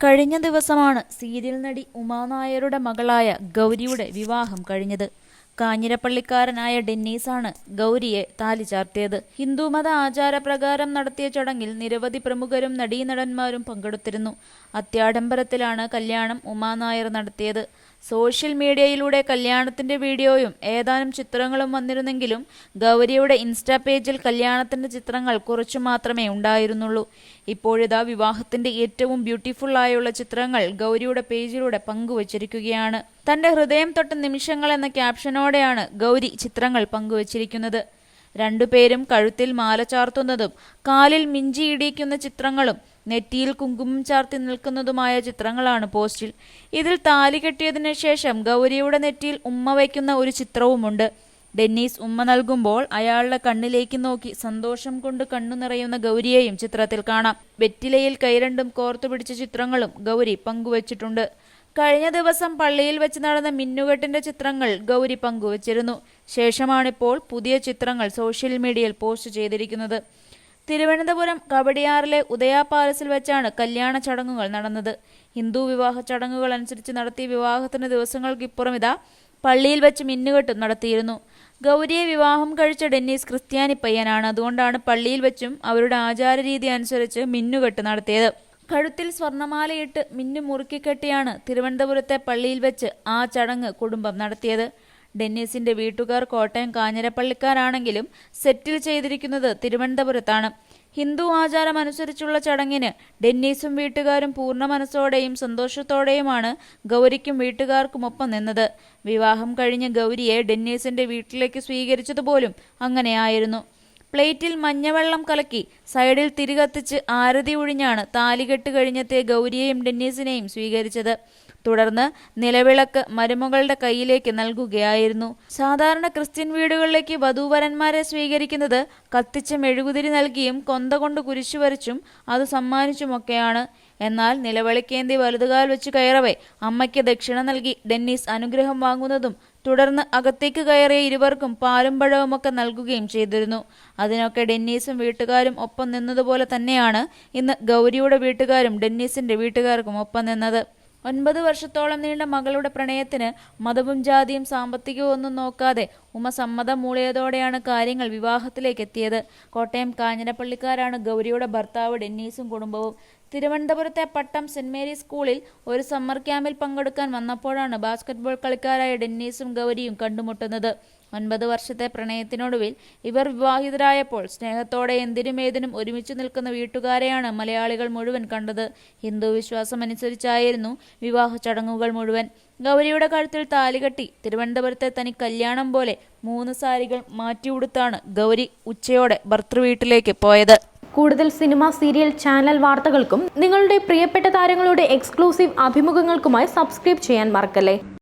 കഴിഞ്ഞ ദിവസമാണ് സീരിയൽ നടി ഉമാനായരുടെ മകളായ ഗൗരിയുടെ വിവാഹം കഴിഞ്ഞത്. കാഞ്ഞിരപ്പള്ളിക്കാരനായ ഡെന്നീസാണ് ഗൗരിയെ താലി ചാർത്തിയത്. ഹിന്ദുമത ആചാരപ്രകാരം നടത്തിയ ചടങ്ങിൽ നിരവധി പ്രമുഖരും നടീനടന്മാരും പങ്കെടുത്തിരുന്നു. അത്യാഡംബരത്തിലാണ് കല്യാണം ഉമാനായർ നടത്തിയത്. സോഷ്യൽ മീഡിയയിലൂടെ കല്യാണത്തിന്റെ വീഡിയോയും ഏതാനും ചിത്രങ്ങളും വന്നിരുന്നെങ്കിലും ഗൗരിയുടെ ഇൻസ്റ്റാ പേജിൽ കല്യാണത്തിന്റെ ചിത്രങ്ങൾ കുറച്ചു മാത്രമേ ഉണ്ടായിരുന്നുള്ളൂ. ഇപ്പോഴിതാ വിവാഹത്തിന്റെ ഏറ്റവും ബ്യൂട്ടിഫുൾ ആയുള്ള ചിത്രങ്ങൾ ഗൗരിയുടെ പേജിലൂടെ പങ്കുവച്ചിരിക്കുകയാണ്. തന്റെ ഹൃദയം തൊട്ട നിമിഷങ്ങൾ എന്ന ക്യാപ്ഷനോടെയാണ് ഗൗരി ചിത്രങ്ങൾ പങ്കുവച്ചിരിക്കുന്നത്. രണ്ടുപേരും കഴുത്തിൽ മാല ചാർത്തുന്നതും കാലിൽ മിഞ്ചി ഇടിയിക്കുന്ന ചിത്രങ്ങളും നെറ്റിയിൽ കുങ്കുമം ചാർത്തി നിൽക്കുന്നതുമായ ചിത്രങ്ങളാണ് പോസ്റ്റിൽ. ഇതിൽ താലി കെട്ടിയതിനു ശേഷം ഗൗരിയുടെ നെറ്റിയിൽ ഉമ്മ വയ്ക്കുന്ന ഒരു ചിത്രവുമുണ്ട്. ഡെന്നീസ് ഉമ്മ നൽകുമ്പോൾ അയാളുടെ കണ്ണിലേക്ക് നോക്കി സന്തോഷം കൊണ്ട് കണ്ണു നിറയുന്ന ഗൗരിയെയും ചിത്രത്തിൽ കാണാം. വെറ്റിലയിൽ കൈരണ്ടും കോർത്തു പിടിച്ച ചിത്രങ്ങളും ഗൗരി പങ്കുവച്ചിട്ടുണ്ട്. കഴിഞ്ഞ ദിവസം പള്ളിയിൽ വെച്ച് നടന്ന മിന്നുകെട്ടിന്റെ ചിത്രങ്ങൾ ഗൗരി പങ്കുവച്ചിരുന്നു. ശേഷമാണിപ്പോൾ പുതിയ ചിത്രങ്ങൾ സോഷ്യൽ മീഡിയയിൽ പോസ്റ്റ് ചെയ്തിരിക്കുന്നത്. തിരുവനന്തപുരം കവടിയാറിലെ ഉദയ പാലസിൽ വെച്ചാണ് കല്യാണ ചടങ്ങുകൾ നടന്നത്. ഹിന്ദു വിവാഹ ചടങ്ങുകൾ അനുസരിച്ച് നടത്തിയ വിവാഹത്തിന് ദിവസങ്ങൾക്കിപ്പുറം ഇതാ പള്ളിയിൽ വെച്ച് മിന്നുകെട്ടും നടത്തിയിരുന്നു. ഗൗരിയെ വിവാഹം കഴിച്ച ഡെന്നീസ് ക്രിസ്ത്യാനി പയ്യനാണ്. അതുകൊണ്ടാണ് പള്ളിയിൽ വെച്ചും അവരുടെ ആചാര രീതി അനുസരിച്ച് മിന്നുകെട്ട് നടത്തിയത്. കഴുത്തിൽ സ്വർണമാലയിട്ട് മിന്നു മുറുക്കിക്കെട്ടിയാണ് തിരുവനന്തപുരത്തെ പള്ളിയിൽ വെച്ച് ആ ചടങ്ങ് കുടുംബം നടത്തിയത്. ഡെന്നീസിന്റെ വീട്ടുകാർ കോട്ടയം കാഞ്ഞിരപ്പള്ളിക്കാരാണെങ്കിലും സെറ്റിൽ ചെയ്തിരിക്കുന്നത് തിരുവനന്തപുരത്താണ്. ഹിന്ദു ആചാരം അനുസരിച്ചുള്ള ചടങ്ങിന് ഡെന്നീസും വീട്ടുകാരും പൂർണ മനസ്സോടെയും സന്തോഷത്തോടെയുമാണ് ഗൗരിക്കും വീട്ടുകാർക്കുമൊപ്പം നിന്നത്. വിവാഹം കഴിഞ്ഞ ഗൗരിയെ ഡെന്നീസിന്റെ വീട്ടിലേക്ക് സ്വീകരിച്ചതുപോലും അങ്ങനെയായിരുന്നു. പ്ലേറ്റിൽ മഞ്ഞവെള്ളം കലക്കി സൈഡിൽ തിരികത്തിച്ച് ആരതി ഒഴിഞ്ഞാണ് താലികെട്ട് കഴിഞ്ഞത്തെ ഗൗരിയെയും ഡെന്നീസിനെയും സ്വീകരിച്ചത്. തുടർന്ന് നിലവിളക്ക് മരുമകളുടെ കയ്യിലേക്ക് നൽകുകയായിരുന്നു. സാധാരണ ക്രിസ്ത്യൻ വീടുകളിലേക്ക് വധൂവരന്മാരെ സ്വീകരിക്കുന്നത് കത്തിച്ച മെഴുകുതിരി നൽകിയും കൊന്ത കൊണ്ട് കുരിശു വരച്ചും അത് സമ്മാനിച്ചുമൊക്കെയാണ്. എന്നാൽ നിലവിളിക്കേന്തി വലുതുകാൽ വെച്ച് കയറവേ അമ്മയ്ക്ക് ദക്ഷിണ നൽകി ഡെന്നീസ് അനുഗ്രഹം വാങ്ങുന്നതും തുടർന്ന് അകത്തേക്ക് കയറിയ ഇരുവർക്കും പാലും പഴവുമൊക്കെ നൽകുകയും ചെയ്തിരുന്നു. അതിനൊക്കെ ഡെന്നീസും വീട്ടുകാരും ഒപ്പം നിന്നതുപോലെ തന്നെയാണ് ഇന്ന് ഗൗരിയുടെ വീട്ടുകാരും ഡെന്നീസിന്റെ വീട്ടുകാർക്കും ഒപ്പം നിന്നത്. ഒൻപത് വർഷത്തോളം നീണ്ട മകളുടെ പ്രണയത്തിന് മതവും ജാതിയും സാമ്പത്തികവും ഒന്നും നോക്കാതെ ഉമ സമ്മതം മൂളിയതോടെയാണ് കാര്യങ്ങൾ വിവാഹത്തിലേക്ക് എത്തിയത്. കോട്ടയം കാഞ്ഞിരപ്പള്ളിക്കാരാണ് ഗൗരിയുടെ ഭർത്താവ് ഡെന്നീസും കുടുംബവും. തിരുവനന്തപുരത്തെ പട്ടം സെന്റ് മേരീസ് സ്കൂളിൽ ഒരു സമ്മർ ക്യാമ്പിൽ പങ്കെടുക്കാൻ വന്നപ്പോഴാണ് ബാസ്കറ്റ്ബോൾ കളിക്കാരായ ഡെന്നീസും ഗൗരിയും കണ്ടുമുട്ടുന്നത്. ഒൻപത് വർഷത്തെ പ്രണയത്തിനൊടുവിൽ ഇവർ വിവാഹിതരായപ്പോൾ സ്നേഹത്തോടെ എന്തിനും ഏതിനും ഒരുമിച്ച് നിൽക്കുന്ന വീട്ടുകാരെയാണ് മലയാളികൾ മുഴുവൻ കണ്ടത്. ഹിന്ദു വിശ്വാസം അനുസരിച്ചായിരുന്നു വിവാഹ ചടങ്ങുകൾ മുഴുവൻ. ഗൗരിയുടെ കഴുത്തിൽ താലികെട്ടി തിരുവനന്തപുരത്തെ തനി കല്യാണം പോലെ മൂന്ന് സാരികൾ മാറ്റിയുടുത്താണ് ഗൗരി ഉച്ചയോടെ ഭർത്തൃവീട്ടിലേക്ക് പോയത്. കൂടുതൽ സിനിമ സീരിയൽ ചാനൽ വാർത്തകൾക്കും നിങ്ങളുടെ പ്രിയപ്പെട്ട താരങ്ങളുടെ എക്സ്ക്ലൂസീവ് അഭിമുഖങ്ങൾക്കുമായി സബ്സ്ക്രൈബ് ചെയ്യാൻ മറക്കല്ലേ?